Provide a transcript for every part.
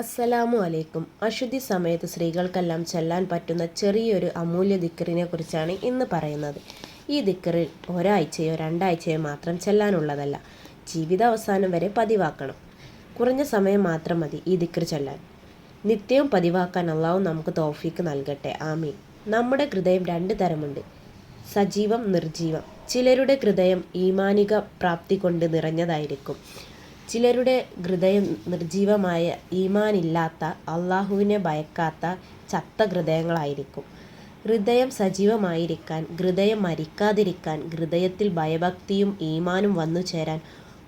അസ്സലാമു അലൈക്കും അശുദ്ധി സമയത്ത് സ്ത്രീകൾക്കെല്ലാം ചെല്ലാൻ പറ്റുന്ന ചെറിയൊരു അമൂല്യ ദിക്കറിനെ കുറിച്ചാണ് ഇന്ന് പറയുന്നത്. ഈ ദിക്കറിൽ ഒരാഴ്ചയോ രണ്ടാഴ്ചയോ മാത്രം ചെല്ലാനുള്ളതല്ല ജീവിതാവസാനം വരെ പതിവാക്കണം. കുറഞ്ഞ സമയം മാത്രം മതി ഈ ദിക്കർ ചെല്ലാൻ. നിത്യവും പതിവാക്കാൻ അള്ളാഹു നമുക്ക് തോഫീക്ക് നൽകട്ടെ. ആമീൻ. നമ്മുടെ ഹൃദയം രണ്ട് തരമുണ്ട്. സജീവം നിർജീവം. ചിലരുടെ ഹൃദയം ഈമാനിക പ്രാപ്തി കൊണ്ട് നിറഞ്ഞതായിരിക്കും. ചിലരുടെ ഹൃദയം നിർജീവമായ ഈമാനില്ലാത്ത അള്ളാഹുവിനെ ഭയക്കാത്ത ചത്ത ഹൃദയങ്ങളായിരിക്കും ഹൃദയം സജീവമായിരിക്കാൻ ഹൃദയം മരിക്കാതിരിക്കാൻ ഹൃദയത്തിൽ ഭയഭക്തിയും ഈമാനും വന്നു ചേരാൻ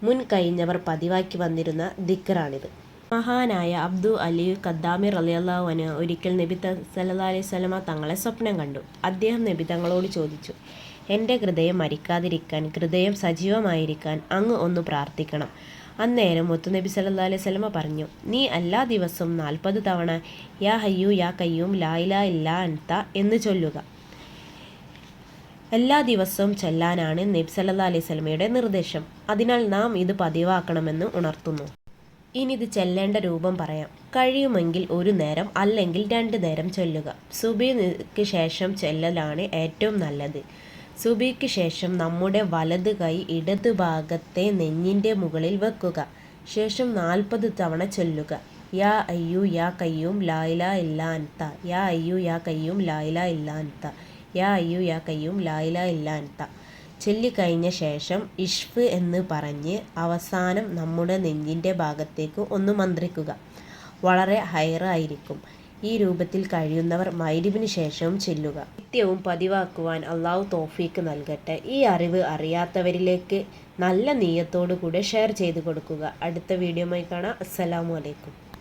മുൻ കഴിഞ്ഞവർ പതിവാക്കി വന്നിരുന്ന ദിക്കറാണിത്. മഹാനായ അബ്ദു അലി ഖദ്ദാമി റലിയല്ലാഹുവിന് ഒരിക്കൽ നബി സല്ലാ അലൈഹി സ്വലമ തങ്ങളെ സ്വപ്നം കണ്ടു. അദ്ദേഹം നബി തങ്ങളോട് ചോദിച്ചു എന്റെ ഹൃദയം മരിക്കാതിരിക്കാൻ ഹൃദയം സജീവമായിരിക്കാൻ അങ്ങ് ഒന്ന് പ്രാർത്ഥിക്കണം. അന്നേരം മുത്തുനബി സല്ലാ അലൈഹി സ്വലമ പറഞ്ഞു നീ എല്ലാ ദിവസവും നാൽപ്പത് തവണ യാ ഹയ്യു യാ കയ്യൂം ലായില ഇല്ലാ അൻത എന്ന് ചൊല്ലുക. എല്ലാ ദിവസവും ചെല്ലാനാണ് നബി സല്ലാ അലൈഹി സ്വലമയുടെ നിർദ്ദേശം. അതിനാൽ നാം ഇത് പതിവാക്കണമെന്ന് ഉണർത്തുന്നു. ഇനി ഇത് ചെല്ലേണ്ട രൂപം പറയാം. കഴിയുമെങ്കിൽ ഒരു നേരം അല്ലെങ്കിൽ രണ്ട് നേരം ചൊല്ലുക. സുബിക്ക് ശേഷം ചെല്ലലാണ് ഏറ്റവും നല്ലത്. സുബിക്ക് ശേഷം നമ്മുടെ വലത് കൈ ഇടത് ഭാഗത്തെ നെഞ്ഞിന്റെ മുകളിൽ വെക്കുക. ശേഷം നാൽപ്പത് തവണ ചൊല്ലുക. യാ അയ്യു യാ കയ്യും ലായില ഇല്ലാൻത്ത യാ അയ്യു യാ കയ്യും ലായില ഇല്ലാൻത്ത യാ അയ്യു യാ കയ്യും ലായില ഇല്ലാൻത്ത ചൊല്ലിക്കഴിഞ്ഞ ശേഷം ഇഷ്ഫ് എന്ന് പറഞ്ഞ് അവസാനം നമ്മുടെ നെഞ്ചിന്റെ ഭാഗത്തേക്ക് ഒന്ന് മന്ത്രിക്കുക. വളരെ ഹൈറായിരിക്കും. ഈ രൂപത്തിൽ കഴിയുന്നവർ മൈരിബിന് ശേഷവും ചെല്ലുക. നിത്യവും പതിവാക്കുവാൻ അള്ളാഹു തോഫീക്ക് നൽകട്ടെ. ഈ അറിവ് അറിയാത്തവരിലേക്ക് നല്ല നീയത്തോടു കൂടെ ഷെയർ ചെയ്തു കൊടുക്കുക. അടുത്ത വീഡിയോമായി കാണാം. അസ്സലാമു അലൈക്കും.